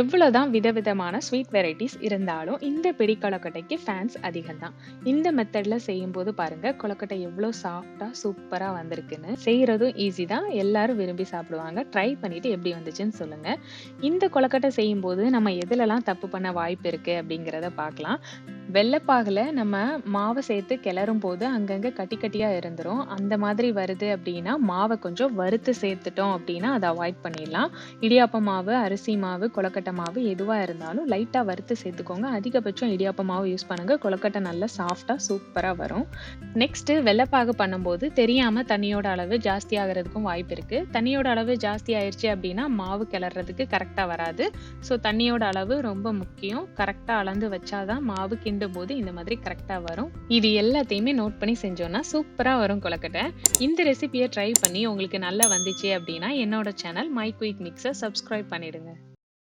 எவ்வளோதான் விதவிதமான sweet varieties இருந்தாலும் இந்த பிடி கொலக்கட்டைக்கு ஃபேன்ஸ் அதிகம் தான் இந்த மெத்தடில் செய்யும்போது பாருங்க கொலக்கட்டை எவ்வளோ சாஃப்டாக சூப்பராக வந்திருக்குன்னு. செய்கிறதும் ஈஸி தான். எல்லாரும் விரும்பி சாப்பிடுவாங்க. ட்ரை பண்ணிவிட்டு எப்படி வந்துச்சுன்னு சொல்லுங்கள் இந்த கொலக்கட்டை செய்யும்போது நம்ம எதுலலாம் தப்பு பண்ண வாய்ப்பு இருக்குது அப்படிங்கிறத பார்க்கலாம். வெள்ளப்பாகில் நம்ம மாவை சேர்த்து கிளறும் போது அங்கங்கே கட்டி கட்டியாக இருந்துரும். அந்த மாதிரி வருது அப்படின்னா மாவை கொஞ்சம் வறுத்து சேர்த்துட்டோம் அப்படின்னா அதை அவாய்ட் பண்ணிடலாம். இடியாப்ப மாவு அரிசி மாவு கொழக்கட்டை மாவு எதுவாக இருந்தாலும் லைட்டாக வறுத்து சேர்த்துக்கோங்க. அதிகபட்சம் இடியாப்ப மாவு யூஸ் பண்ணுங்க. கொழக்கட்டை நல்லா சாஃப்டாக சூப்பராக வரும். நெக்ஸ்ட்டு வெள்ளைப்பாகு பண்ணும்போது தெரியாமல் தண்ணியோட அளவு ஜாஸ்தி ஆகிறதுக்கும் வாய்ப்பு இருக்குது தண்ணியோட அளவு ஜாஸ்தி ஆயிடுச்சு அப்படின்னா மாவு கிளறதுக்கு கரெக்டாக வராது. ஸோ தண்ணியோட அளவு ரொம்ப முக்கியம். கரெக்டாக அளந்து வச்சாதான் மாவு கிண்டும் போது இந்த மாதிரி கரெக்டாக வரும். இது எல்லாத்தையுமே நோட் பண்ணி செஞ்சோம்னா சூப்பரா வரும் கொலக்கட்டை இந்த ரெசிபியை ட்ரை பண்ணி உங்களுக்கு நல்லா வந்துச்சு அப்படின்னா என்னோட சேனல் மை குயிக் மிக்ஸை சப்ஸ்கிரைப் பண்ணிடுங்க.